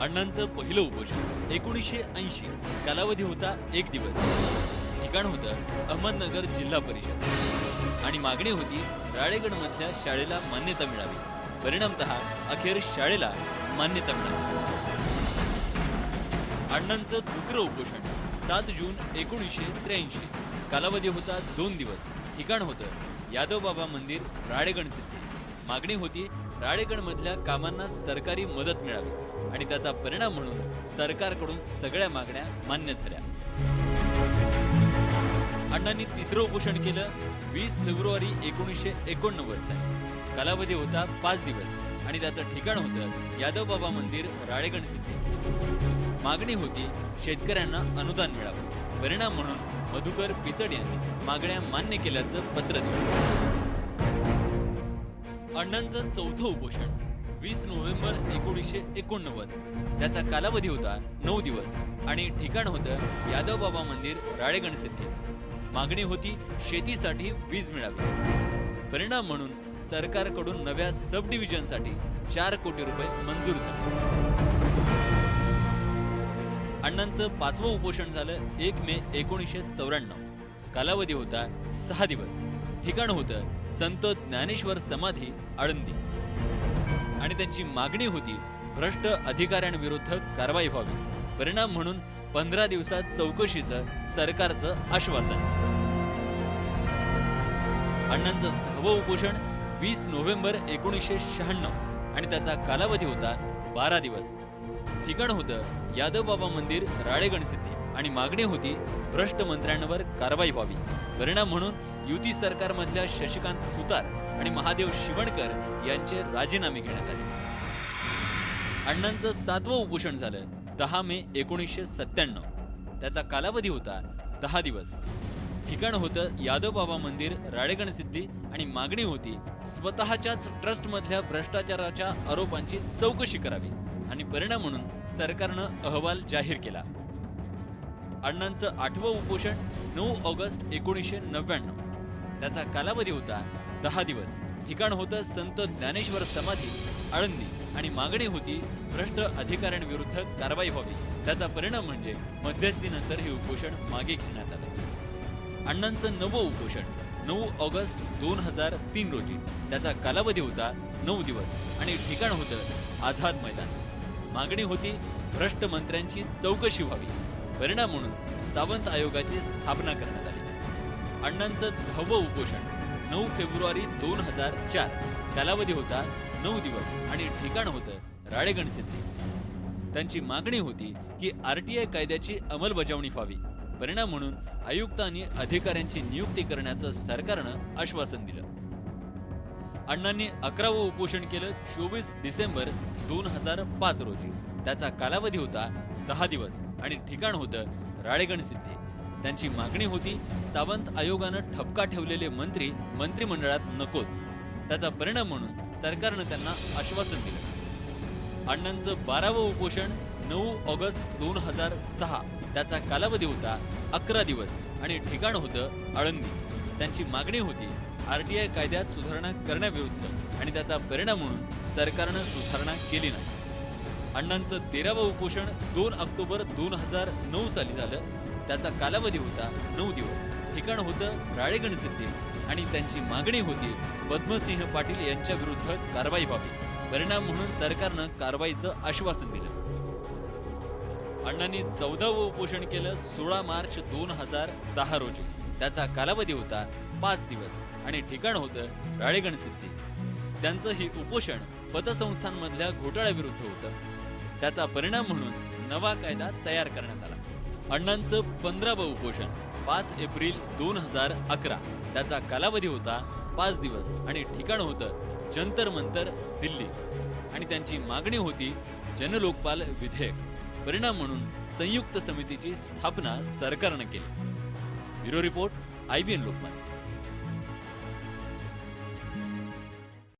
अण्णांचं पहिलं उपोषण एकोणीसशे ऐंशी. कालावधी होता एक दिवस. ठिकाण होतं अहमदनगर जिल्हा परिषद. आणि मागणी होती राळेगण मधल्या शाळेला मान्यता मिळावी. परिणामतः अखेर शाळेला मान्यता मिळाली अण्णांचं दुसरं उपोषण सात जून एकोणीसशे त्र्याऐंशी. कालावधी होता दोन दिवस. ठिकाण होतं यादव बाबा मंदिर राळेगण सिद्धी मागणी होती राळेगण मधल्या कामांना सरकारी मदत मिळावी आणि त्याचा परिणाम म्हणून सरकारकडून सगळ्या मागण्या मान्य झाल्या. अण्णांनी तिसरं उपोषण केलं. वीस फेब्रुवारी एकोणीसशे एकोणनव्वदचा. कालावधी होता पाच दिवस आणि त्याचं ठिकाण होतं यादव बाबा मंदिर राळेगण सिद्धी मागणी होती शेतकऱ्यांना अनुदान मिळावं. परिणाम म्हणून मधुकर पिचड यांनी मागण्या मान्य केल्याचं पत्र दिलं. अण्णांचं चौथं उपोषण वीस नोव्हेंबर एकोणीसशे एकोणनव्वद. त्याचा कालावधी होता नऊ दिवस आणि ठिकाण होतं यादव बाबा मंदिर राळेगण सिद्धी. मागणी होती शेतीसाठी वीज मिळावी. परिणाम म्हणून सरकारकडून नव्या सब डिव्हिजनसाठी चार कोटी रुपये मंजूर झाले. अण्णांचं पाचवं उपोषण झालं एक मे एकोणीसशे चौऱ्याण्णव. कालावधी होता सहा दिवस. ठिकाण होतं संत ज्ञानेश्वर समाधी आळंदी. आणि त्यांची मागणी होती भ्रष्ट अधिकाऱ्यांविरुद्ध कारवाई व्हावी. परिणाम म्हणून पंधरा दिवसात चौकशीचं सरकारचं आश्वासन. अण्णांचं सहावं उपोषण वीस नोव्हेंबर एकोणीसशे शहाण्णव. आणि त्याचा कालावधी होता बारा दिवस. ठिकाण होतं यादव बाबा मंदिर राळेगण सिद्धी आणि मागणी होती भ्रष्ट मंत्र्यांवर कारवाई व्हावी. परिणाम म्हणून युती सरकारमधल्या शशिकांत सुतार आणि महादेव शिवणकर यांचे राजीनामे घेण्यात आले. अण्णांचं सातवं उपोषण झालं दहा मे एकोणीसशे सत्त्याण्णव. त्याचा कालावधी होता दहा दिवस. ठिकाण होतं यादव बाबा मंदिर राळेगण सिद्धी आणि मागणी होती स्वतःच्याच ट्रस्ट मधल्या भ्रष्टाचाराच्या आरोपांची चौकशी करावी. आणि परिणाम म्हणून सरकारनं अहवाल जाहीर केला. अण्णांचं आठवं उपोषण नऊ ऑगस्ट एकोणीसशे नव्याण्णव. त्याचा कालावधी होता दहा दिवस. ठिकाण होतं संत ज्ञानेश्वर समाधी. आळंदी. आणि मागणी होती भ्रष्ट अधिकाऱ्यांविरुद्ध कारवाई व्हावी. त्याचा परिणाम म्हणजे मध्यस्थीनंतर हे उपोषण मागे घेण्यात आलं. अण्णांचं नवं उपोषण नऊ ऑगस्ट दोन हजार तीन रोजी. त्याचा कालावधी होता नऊ दिवस. आणि ठिकाण होतं आझाद मैदान. मागणी होती भ्रष्ट मंत्र्यांची चौकशी व्हावी. परिणाम म्हणून सावंत आयोगाची स्थापना करण्यात आली. अण्णांचं दहावं उपोषण नऊ फेब्रुवारी दोन हजार चार. कालावधी होता नऊ दिवस आणि ठिकाण होतं राळेगण सिद्धी. त्यांची मागणी होती की आरटीआय कायद्याची अंमलबजावणी व्हावी. परिणाम म्हणून आयुक्तांनी अधिकाऱ्यांची नियुक्ती करण्याचं सरकारनं आश्वासन दिलं. अण्णांनी अकरावं उपोषण केलं चोवीस डिसेंबर दोन हजार पाच रोजी. त्याचा कालावधी होता दहा दिवस. आणि ठिकाण होतं राळेगण सिद्धी. त्यांची मागणी होती सावंत आयोगानं ठपका ठेवलेले मंत्री मंत्रिमंडळात नकोत. त्याचा परिणाम म्हणून सरकारनं त्यांना आश्वासन दिलं. अण्णांचं बारावं उपोषण नऊ ऑगस्ट दोन हजार सहा. त्याचा कालावधी होता अकरा दिवस आणि ठिकाण होतं आळंदी. त्यांची मागणी होती आरटीआय कायद्यात सुधारणा करण्याविरुद्ध आणि त्याचा परिणाम म्हणून सरकारनं सुधारणा केली नाही. अण्णांचं तेरावं उपोषण दोन ऑक्टोबर दोन हजार नऊ साली झालं. त्याचा कालावधी होता नऊ दिवस. ठिकाण होतं राळेगण सिद्धी आणि त्यांची मागणी होती पद्मसिंह पाटील यांच्या विरुद्ध कारवाई व्हावी. परिणाम म्हणून सरकारनं कारवाईचं आश्वासन दिलं. अण्णांनी चौदावं उपोषण केलं सोळा मार्च दोन हजार दहा रोजी. त्याचा कालावधी होता पाच दिवस आणि ठिकाण होतं राळेगण सिद्धी. त्यांचं हे उपोषण पतसंस्थांमधल्या घोटाळ्याविरुद्ध होतं. त्याचा परिणाम म्हणून नवा कायदा तयार करण्यात आला. अण्णांचं पंधरावं उपोषण पाच एप्रिल दोन हजार अकरा. त्याचा कालावधी होता पाच दिवस आणि ठिकाण होतं जंतर मंतर दिल्ली. आणि त्यांची मागणी होती जनलोकपाल विधेयक. परिणाम म्हणून संयुक्त समितीची स्थापना सरकारनं केली. Bureau report IBN Lokmat